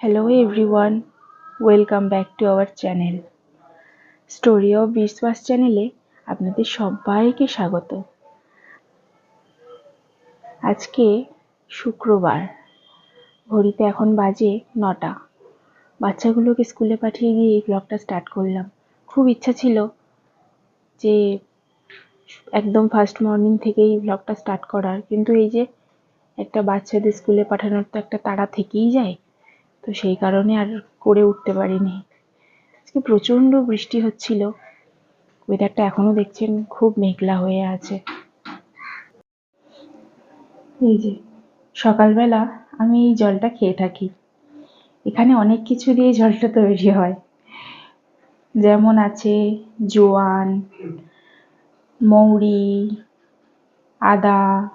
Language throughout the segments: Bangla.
Hello everyone welcome back to our channel story of বিশ্বাস চ্যানেলে আপনাদের সবাইকে স্বাগত। আজকে শুক্রবার। ঘড়িতে এখন বাজে নটা। বাচ্চাগুলোকে স্কুলে পাঠিয়ে দিয়ে এই ব্লগটা স্টার্ট করলাম। খুব ইচ্ছা ছিল যে একদম ফার্স্ট মর্নিং থেকেই ব্লগটা স্টার্ট করার। কিন্তু এই যে একটা বাচ্চাদের স্কুলে পাঠানোর তো একটা তাড়া থেকেই যায়। তো সেই কারণে আর করে উঠতে পারিনি। আজকে প্রচণ্ড বৃষ্টি হচ্ছিল। ওয়েদারটা এখনও দেখছেন খুব মেঘলা হয়ে আছে। এই যে, সকালবেলা আমি এই জলটা খেয়ে থাকি। এখানে অনেক কিছু দিয়ে জলটা তৈরি হয়। যেমন আছে জোয়ান, মৌরি, আদা,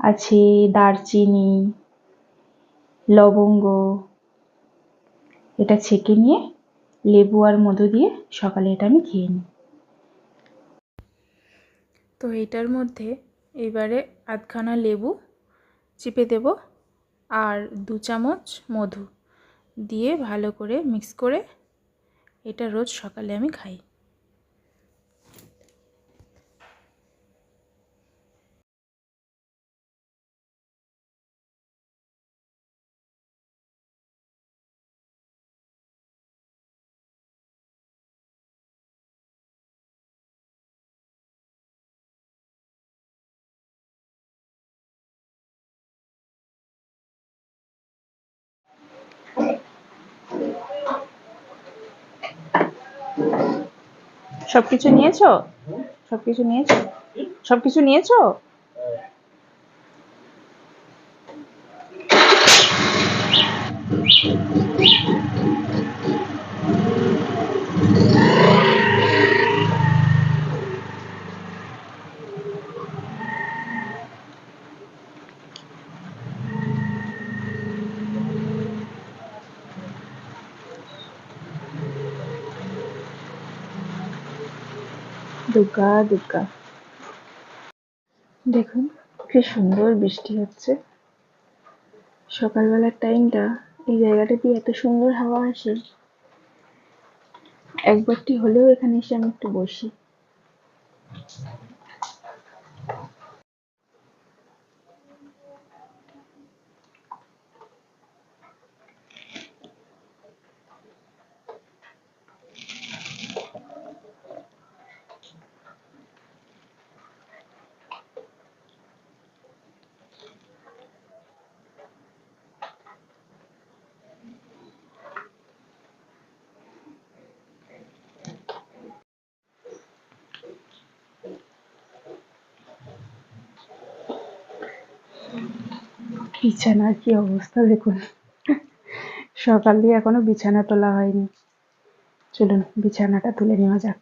আছে দারচিনি লবঙ্গ, এটা ছেঁকে নিয়ে লেবু আর মধু দিয়ে সকালে এটা আমি খেয়ে নিই। তো এটার মধ্যে এবারে আধখানা লেবু চিপে দেব আর দু চামচ মধু দিয়ে ভালো করে মিক্স করে এটা রোজ সকালে আমি খাই। সবকিছু নিয়েছো? সবকিছু নিয়েছো? সবকিছু নিয়েছো? দুর্গা দুর্গা। দেখুন, কি সুন্দর বৃষ্টি হচ্ছে। সকালবেলার টাইমটা এই জায়গাটা দিয়ে এত সুন্দর হাওয়া আসে। একবারটি হলেও এখানে এসে আমি একটু বসি। বিছানার কি অবস্থা দেখুন। সকাল দিয়ে এখনও বিছানা তোলা হয়নি। চলুন, বিছানাটা তুলে নেওয়া যাক।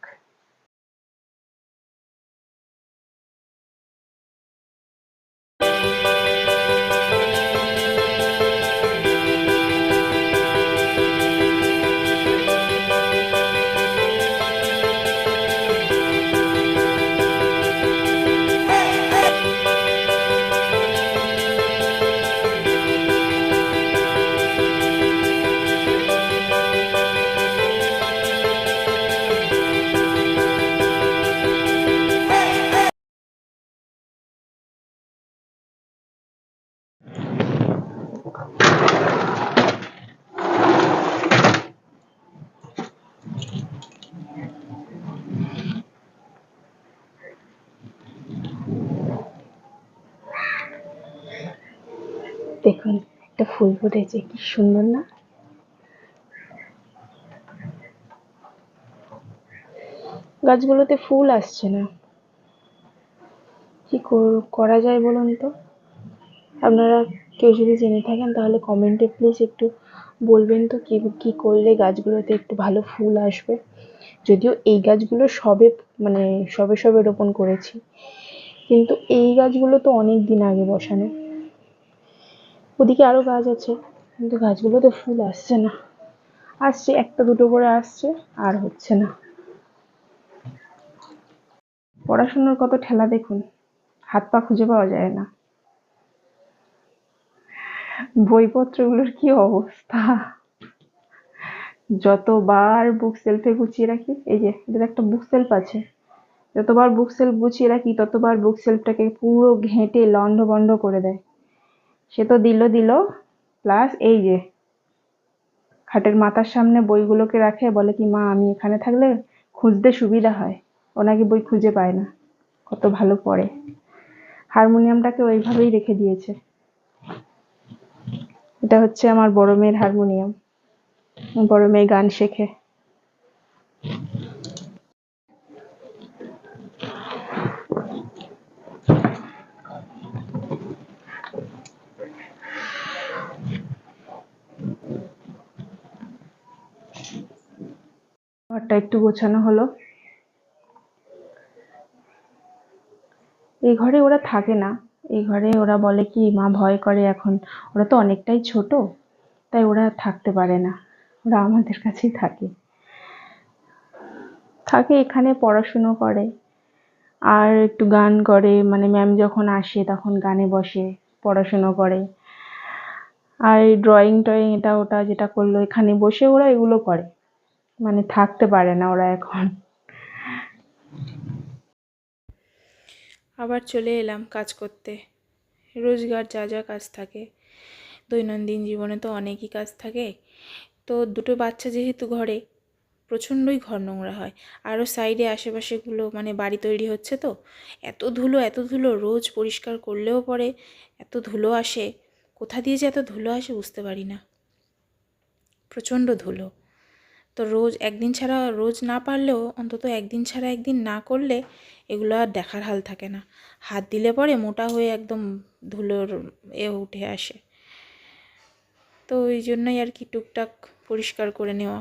দেখুন, একটা ফুল ফুটেছে, কি সুন্দর না? গাছগুলোতে ফুল আসছে না। কি কর- যায় বলুন তো? আপনারা কেউ যদি জেনে থাকেন, তাহলে কমেন্টে প্লিজ একটু বলবেন তো কি কি করলে গাছগুলোতে একটু ভালো ফুল আসবে। যদিও এই গাছগুলো সবে মানে সবে সবে রোপণ করেছি। কিন্তু এই গাছগুলো তো অনেক দিন আগে বসানো। ওদিকে আরও গাছ আছে। কিন্তু গাছগুলোতে ফুল আসছে না। আসছে, একটা দুটো করে আসছে, আর হচ্ছে না। পড়াশোনার কত ঠেলা দেখুন। হাত পা খুঁজে পাওয়া যায় না। বইপত্রগুলোর কি অবস্থা? যতবার বুক সেলফে গুছিয়ে রাখি, এই যে এদের একটা বুক সেলফ আছে। যতবার বুক সেলফ গুছিয়ে রাখি, ততবার বুক সেলফটাকে পুরো ঘেঁটে লন্ডভন্ড করে দেয়। সে তো দিল দিল। প্লাস এই যে, খাটের মাথার সামনে বইগুলোকে রাখে, বলে কি, মা, আমি এখানে থাকলে খুঁজতে সুবিধা হয়। ও নাকি বই খুঁজে পায় না। কত ভালো পড়ে। হারমোনিয়ামটাকে ওইভাবেই রেখে দিয়েছে। এটা হচ্ছে আমার বড় মেয়ের হারমোনিয়াম। বড় মেয়ে গান শেখে। ঘরটা একটু গোছানো হলো। এই ঘরে ওরা থাকে না। এই ঘরে ওরা বলে কি, মা ভয় করে এখন। ওরা তো অনেকটাই ছোট, তাই ওরা থাকতে পারে না। ওরা আমাদের কাছেই থাকে। থাকে এখানে, পড়াশুনো করে। আর একটু গান করে। মানে ম্যাম যখন আসে, তখন গানে বসে, পড়াশুনো করে। আর ড্রয়িং টয়িং এটা ওটা যেটা করল, এখানে বসে ওরা এগুলো করে। মানে থাকতে পারে না ওরা এখন। আবার চলে এলাম কাজ করতে। রোজগার যা যা কাজ থাকে। দৈনন্দিন জীবনে তো অনেকই কাজ থাকে। তো দুটো বাচ্চা যেহেতু ঘরে, প্রচণ্ডই ঘর নোংরা হয়। আরও সাইডে আশেপাশেগুলো মানে বাড়ি তৈরি হচ্ছে তো। এত ধুলো এত ধুলো রোজ পরিষ্কার করলেও পরে এত ধুলো আসে। কোথা দিয়ে যে এত ধুলো আসে বুঝতে পারি না। প্রচণ্ড ধুলো। তো রোজ একদিন ছাড়া রোজ না পারলেও অন্তত একদিন ছাড়া একদিন না করলে এগুলো আর দেখার হাল থাকে না। হাত দিলে পরে মোটা হয়ে একদম ধুলোর এ উঠে আসে। তো ওই জন্যই আর কি টুকটাক পরিষ্কার করে নেওয়া।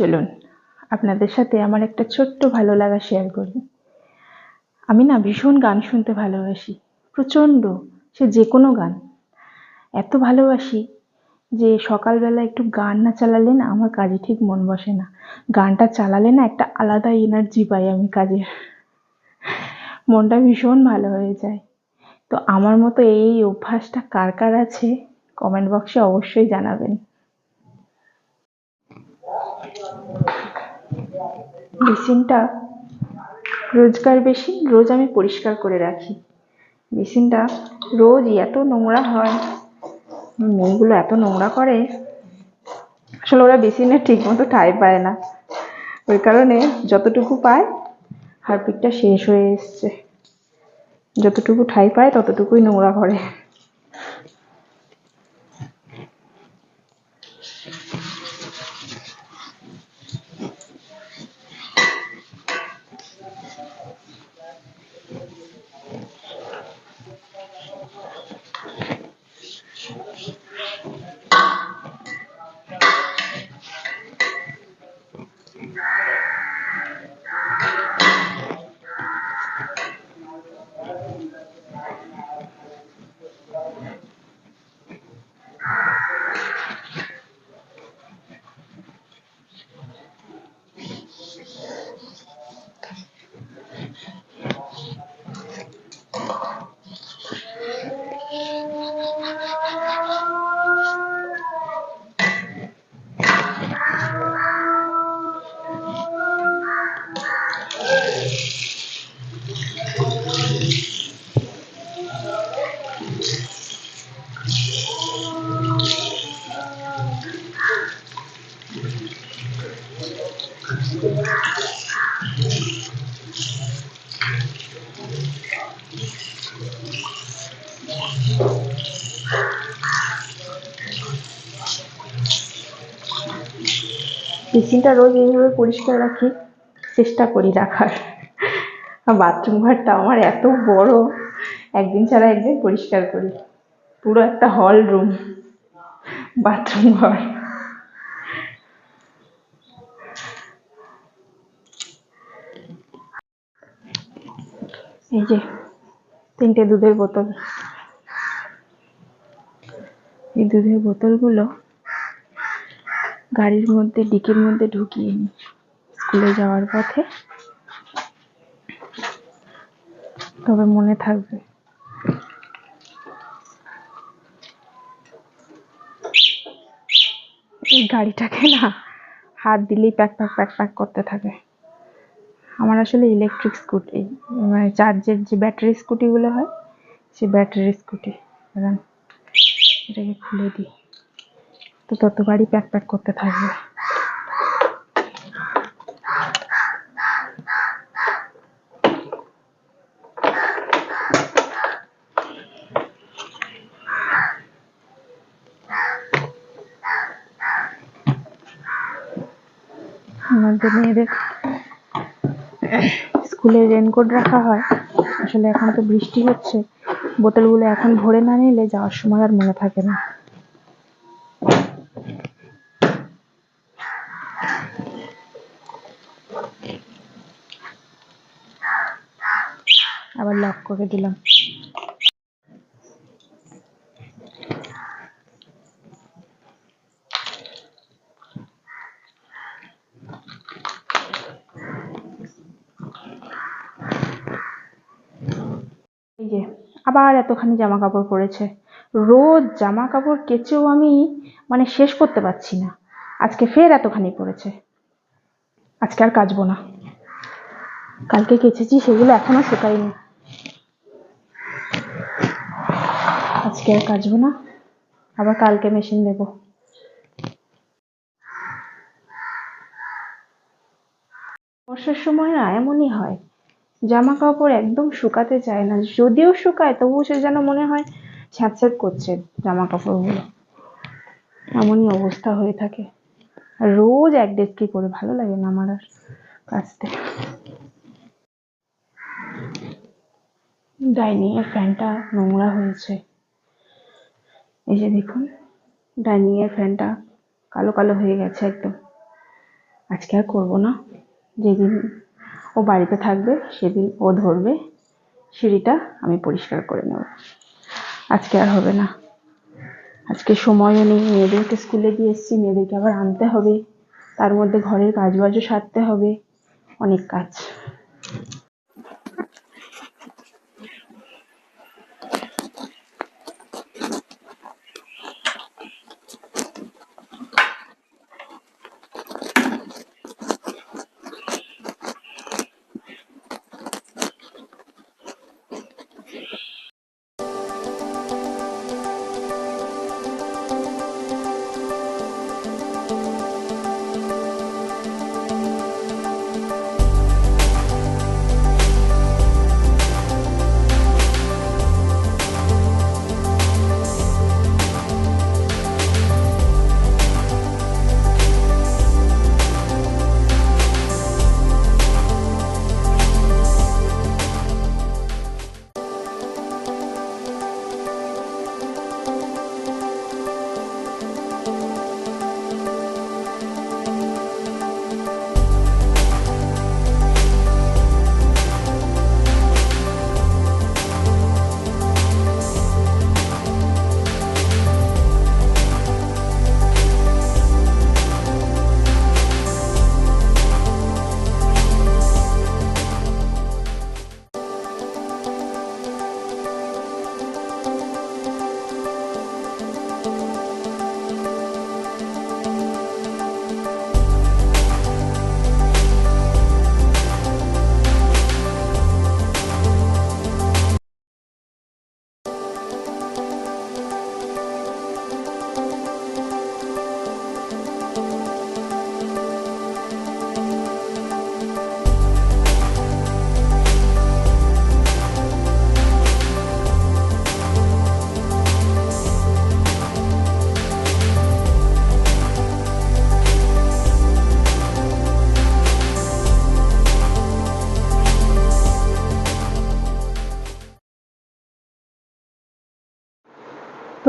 চলুন, আপনাদের সাথে আমার একটা ছোট্ট ভালো লাগা শেয়ার করি। আমি না ভীষণ গান শুনতে ভালোবাসি, প্রচণ্ড, সে যে কোনো গান। এত ভালোবাসি যে সকালবেলা একটু গান না চালালে না আমার কাজে ঠিক মন বসে না। গানটা চালালে না একটা আলাদা এনার্জি পাই আমি কাজের। মনটা ভীষণ ভালো হয়ে যায়। তো আমার মতো এই অভ্যাসটা কার কার আছে? কমেন্ট বক্সে অবশ্যই জানাবেন। বেসিনটা রোজকার বেশি, রোজ আমি পরিষ্কার করে রাখি। বেসিনটা রোজ এত নোংরা হয়, মেয়েগুলো এত নোংরা করে, আসলে ওরা বেসিনে ঠিক মতো ঠাঁই পায় না। ওই কারণে যতটুকু পায়, হারপিকটা শেষ হয়ে এসছে। যতটুকু ঠাই পায়, ততটুকুই নোংরা করে। কিচেনটা রোজ এইভাবে পরিষ্কার রাখি, চেষ্টা করি রাখার। বাথরুম ঘরটা আমার এত বড়, একদিন ছাড়া একদিন পরিষ্কার করি। পুরো একটা হল রুম বাথরুম ঘর। এই যে, তিনটে দুধের বোতল। এই দুধের বোতলগুলো গাড়ির মধ্যে, ডিকির মধ্যে ঢুকিয়ে নিই স্কুলে যাওয়ার পথে। তবে মনে থাকবে। এই গাড়িটাকে না, হাত দিলেই প্যাক প্যাক প্যাক প্যাক করতে থাকে। আমার আসলে ইলেকট্রিক স্কুটি মানে চার্জের যে ব্যাটারি স্কুটিগুলো হয়, সে ব্যাটারি স্কুটি এটাকে খুলে দিই। তো ততবারই প্যাক প্যাক করতে থাকবে। মধ্যে মেয়েদের স্কুলে রেনকোট রাখা হয়। আসলে এখন তো বৃষ্টি হচ্ছে। বোতলগুলো এখন ভরে না নিলে যাওয়ার সময় আর মনে থাকে না। আবার লক করে দিলাম। আবার এতখানি জামা কাপড় পড়েছে রোজ জামা কাপড় কেচেও আমি মানে শেষ করতে পারছি না। আজকে ফের এতখানি পড়েছে। আজকে আর কাচবো না। কালকে কেচেছি, সেগুলো এখনও শুকায়নি। আজকে আর কাচবো না। আবার কালকে মেশিন দেবো বর্ষার সময় না এমনই হয় জামা কাপড় একদম শুকাতে চায় না। যদিও শুকায়, তবুও সে যেন মনে হয় ছ্যাঁত করছে জামা কাপড়গুলো এমনই অবস্থা হয়ে থাকে। রোজ এক ডেস্কি করে, ভালো লাগে না আমার আর কাচতে। ডাইনিং এর ফ্যানটা নোংরা হয়েছে। এই যে দেখুন, ডাইনিং এর ফ্যানটা কালো কালো হয়ে গেছে একদম। আজকে আর করব না। যেদিন ও বাড়িতে থাকবে, সেদিন ও ধরবে। সিঁড়িটা আমি পরিষ্কার করে নেব। আজকে আর হবে না। আজকে সময়ও নেই, মেয়েদেরকে স্কুলে দিয়ে এসেছি, মেয়েদেরকে আবার আনতে হবে। তার মধ্যে ঘরের কাজবাজও সারতে হবে, অনেক কাজ।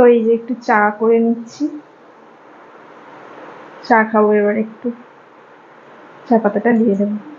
এই যে একটু চা করে নিচ্ছি। চা খাব এবার একটু। চা পাতাটা দিয়ে দেবো।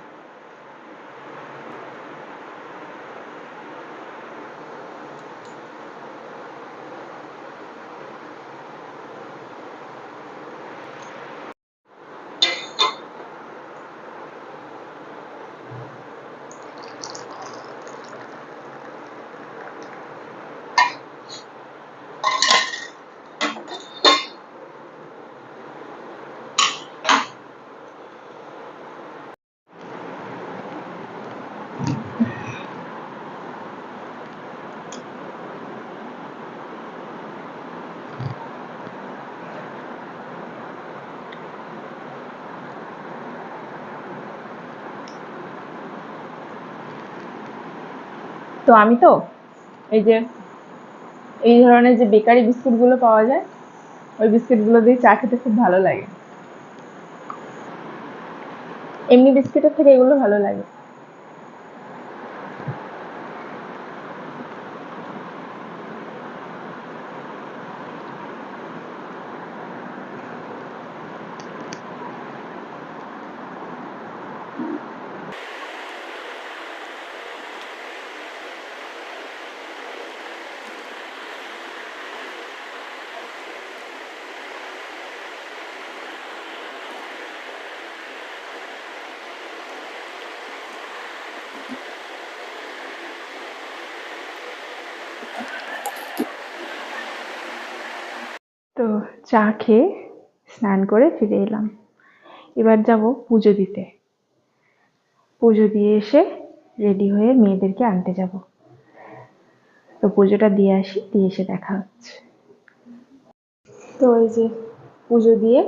তো আমি তো? এই যে, এই ধরনের যে বেকারি বিস্কুটগুলো পাওয়া যায়, ওই বিস্কুটগুলো দিয়ে চা খেতে খুব ভালো লাগে। এমনি বিস্কুটের থেকে এগুলো ভালো লাগে। তো চা খেয়ে স্নান করে ফিরে এলাম। এবার যাব পুজো দিতে। পুজো দিয়ে এসে রেডি হয়ে মেয়েদেরকে আনতে যাব। তো পুজোটা দিয়ে আসি, দিয়ে এসে দেখা হচ্ছে। তো এই যে পুজো দিয়ে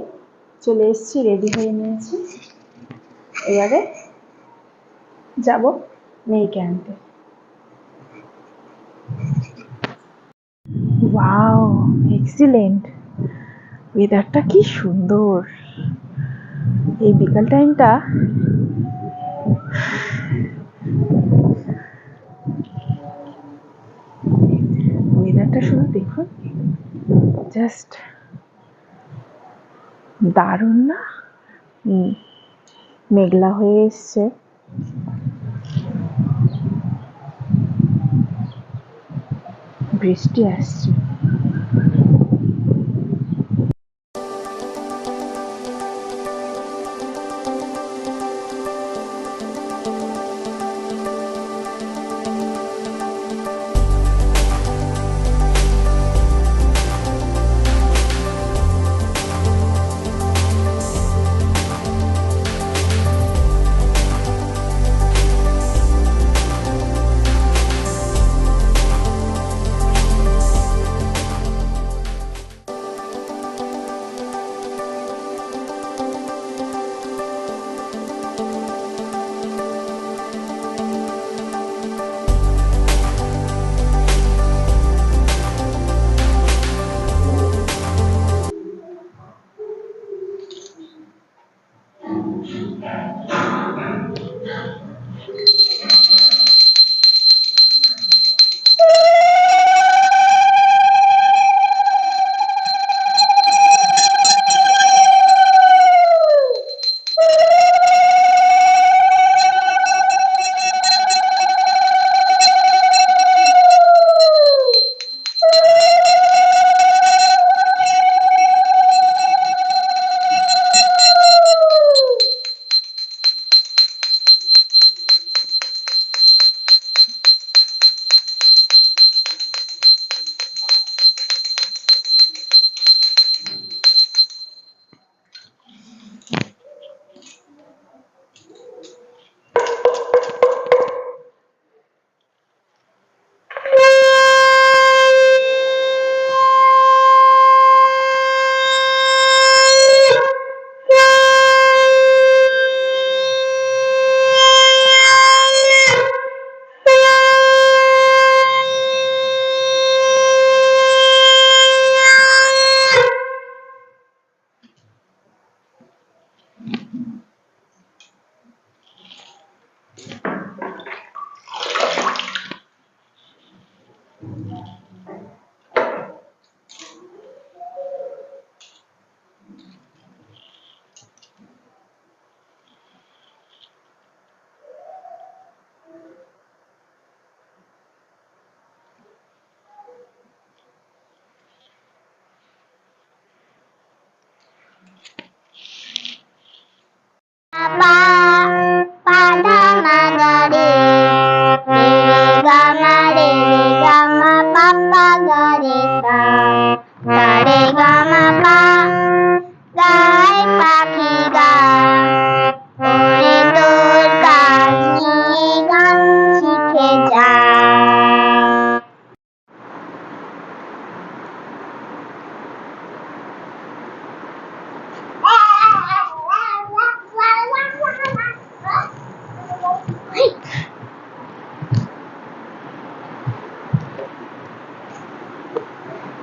চলে এসেছি, রেডি হয়ে নিয়েছি। এবারে যাব মেয়েকে আনতে। Wow, excellent! ওয়েদারটা কি সুন্দর। এই বিকাল টাইমটা ওয়েদারটা শুধু দেখুন জাস্ট দারুণ না? মেঘলা হয়ে এসছে। বৃষ্টি আসছে।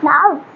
老。